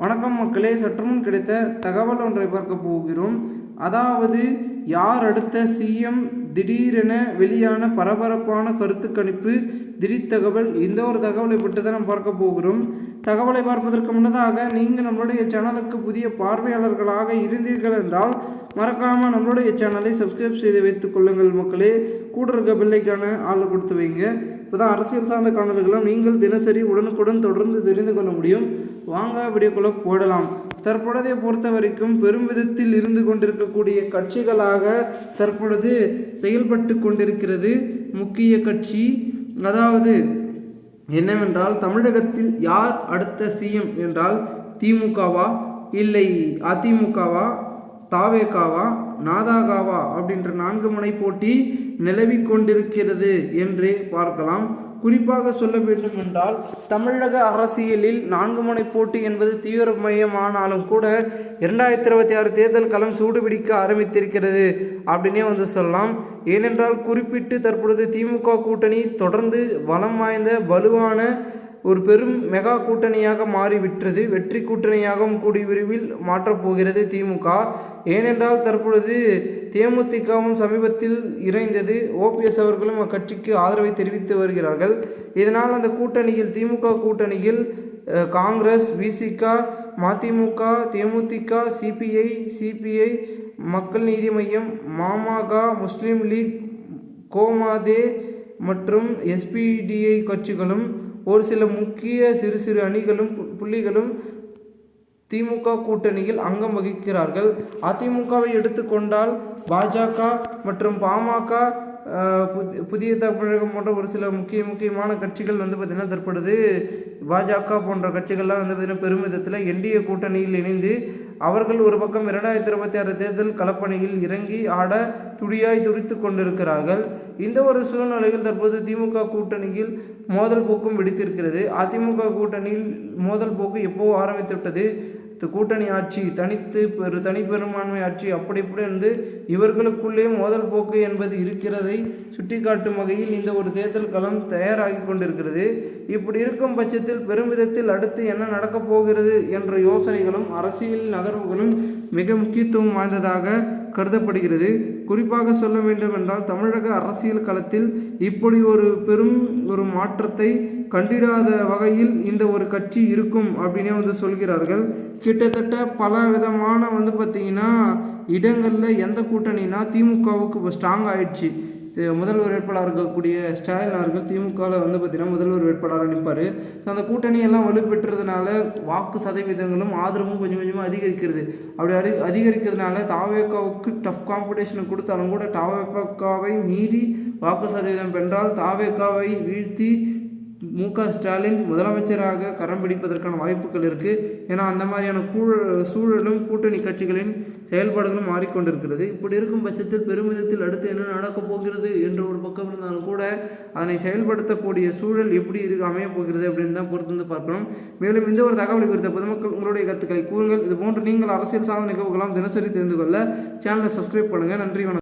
வணக்கம் மக்களே சற்றுமுன் கிடைத்த தகவல் ஒன்றை பார்க்க போகிறோம். அதாவது யார் அடுத்த சிஎம் திடீரென வெளியான பரபரப்பான கருத்து கணிப்பு திடீர் தகவல் இந்த ஒரு தகவலை பற்றி தான் நாம் பார்க்க போகிறோம். தகவலை பார்ப்பதற்கு முன்னதாக நீங்கள் நம்மளுடைய சேனலுக்கு புதிய பார்வையாளர்களாக இருந்தீர்கள் என்றால் மறக்காமல் நம்மளுடைய சேனலை சப்ஸ்கிரைப் செய்து வைத்துக் கொள்ளுங்கள் மக்களே. கூட இருக்க பில்லைக்கான ஆள் கொடுத்து வைங்க. இப்போதான் அரசியல் சார்ந்த காணொலிகளும் நீங்கள் தினசரி உடனுக்குடன் தொடர்ந்து தெரிந்து கொள்ள முடியும். வாங்க வீடியோக்குள்ளே போடலாம். தற்பொழுதை பொறுத்த வரைக்கும் பெரும் விதத்தில் இருந்து கொண்டிருக்கக்கூடிய கட்சிகளாக தற்பொழுது செயல்பட்டு கொண்டிருக்கிறது. முக்கிய கட்சி அதாவது என்னவென்றால் தமிழகத்தில் யார் அடுத்த சிஎம் என்றால் திமுகவா இல்லை அதிமுகவா தாவேகாவா? நாதாகாவா அப்படின்ற நான்கு முனை போட்டி நிலவிக் கொண்டிருக்கிறது என்றே பார்க்கலாம். குறிப்பாக சொல்ல வேண்டும் என்றால் தமிழக அரசியலில் நான்கு முனை போட்டி என்பது தீவிரமயமானாலும் கூட இரண்டாயிரத்தி இருபத்தி ஆறு தேர்தல் களம் சூடுபிடிக்க ஆரம்பித்திருக்கிறது அப்படின்னே வந்து சொல்லலாம். ஏனென்றால் குறிப்பிட்டு தற்பொழுது திமுக கூட்டணி தொடர்ந்து வளம் வாய்ந்த வலுவான ஒரு பெரும் மெகா கூட்டணியாக மாறிவிட்டது. வெற்றி கூட்டணியாகவும் கூடி விரைவில் மாற்றப்போகிறது திமுக. ஏனென்றால் தற்பொழுது தேமுதிகவும் சமீபத்தில் இணைந்தது. ஓபிஎஸ் அவர்களும் அக்கட்சிக்கு ஆதரவை தெரிவித்து வருகிறார்கள். இதனால் அந்த கூட்டணியில் திமுக கூட்டணியில் Congress VCK MDMK DMDK CPI CPI Makkal Needhi Maiam மாமாக முஸ்லீம் லீக் கோமாதே மற்றும் எஸ்பிடிஐ கட்சிகளும் ஒரு சில முக்கிய சிறு சிறு அணிகளும் பு- புள்ளிகளும் திமுக கூட்டணியில் அங்கம் வகிக்கிறார்கள். அதிமுகவை எடுத்துக்கொண்டால் பாஜக மற்றும் பாமக புதிய தமிழகம் போன்ற ஒரு சில முக்கிய முக்கியமான கட்சிகள் வந்து பார்த்திங்கன்னா தற்பொழுது பாஜக போன்ற கட்சிகள்லாம் வந்து பார்த்திங்கன்னா பெருமிதத்தில் என்டிஏ கூட்டணியில் இணைந்து அவர்கள் ஒரு பக்கம் இரண்டாயிரத்தி இருபத்தி ஆறு தேர்தல் களப்பணியில் இறங்கி ஆட துடியாய் துடித்து கொண்டிருக்கிறார்கள். இந்த ஒரு சூழ்நிலையில் தற்போது திமுக கூட்டணியில் மோதல் போக்கும் வெடித்திருக்கிறது. அதிமுக கூட்டணியில் மோதல் போக்கு எப்போ ஆரம்பித்துவிட்டது? கூட்டணி ஆட்சி தனித்து பெரு தனிப்பெரும்பான்மை ஆட்சி அப்படி இப்படி வந்து இவர்களுக்குள்ளே மோதல் போக்கு என்பது இருக்கிறதை சுட்டிக்காட்டும் வகையில் இந்த ஒரு தேர்தல் களம் தயாராகி கொண்டிருக்கிறது. இப்படி இருக்கும் பட்சத்தில் பெருமிதத்தில் அடுத்து என்ன நடக்கப் போகிறது என்ற யோசனைகளும் அரசியல் நகர்வுகளும் மிக முக்கியத்துவம் வாய்ந்ததாக கருதப்படுகிறது. குறிப்பாக சொல்ல வேண்டுமென்றால் தமிழக அரசியல் களத்தில் இப்படி ஒரு பெரும் ஒரு மாற்றத்தை கண்டிடாத வகையில் இந்த ஒரு கட்சி இருக்கும் அப்படின்னே வந்து சொல்கிறார்கள். கிட்டத்தட்ட பல விதமான வந்து பார்த்திங்கன்னா இடங்களில் எந்த கூட்டணினா திமுகவுக்கு இப்போ ஸ்ட்ராங் ஆயிடுச்சு. முதல்வர் வேட்பாளராக இருக்கக்கூடிய ஸ்டாலின் அவர்கள் திமுகவில் வந்து பார்த்திங்கன்னா முதல்வர் வேட்பாளராக நிற்பார் ஸோ அந்த கூட்டணி எல்லாம் வலுப்பெற்றதுனால வாக்கு சதவீதங்களும் ஆதரவும் கொஞ்சம் கொஞ்சமாக அதிகரிக்கிறது. அப்படி அரி அதிகரிக்கிறதுனால தாவேக்காவுக்கு டஃப் காம்படிஷன் கொடுத்தாலும் கூட தாவேக்காவை மீறி வாக்கு சதவீதம் வென்றால் தாவேக்காவை வீழ்த்தி மு க ஸ்டாலின் முதலமைச்சராக கரம் பிடிப்பதற்கான வாய்ப்புகள் இருக்குது ஏன்னா அந்த மாதிரியான கூழ சூழலும் கூட்டணி கட்சிகளின் செயல்பாடுகளும் மாறிக்கொண்டிருக்கிறது. இப்படி இருக்கும் பட்சத்தில் பெருமிதத்தில் அடுத்து என்ன நடக்கப் போகிறது என்று ஒரு பக்கம் இருந்தாலும் கூட அதனை செயல்படுத்தக்கூடிய சூழல் எப்படி இருக்கு அமையப் போகிறது அப்படின்னு தான் பொறுத்து வந்து பார்க்கணும். மேலும் இந்த ஒரு தகவலை குறித்த பொதுமக்கள் உங்களுடைய கருத்துக்களை கூறுங்கள். இது போன்று நீங்கள் அரசியல் சார்ந்த நிகழ்வுகளாம் தினசரி தெரிந்து கொள்ள சேனலை சப்ஸ்கிரைப் பண்ணுங்கள் நன்றி வணக்கம்.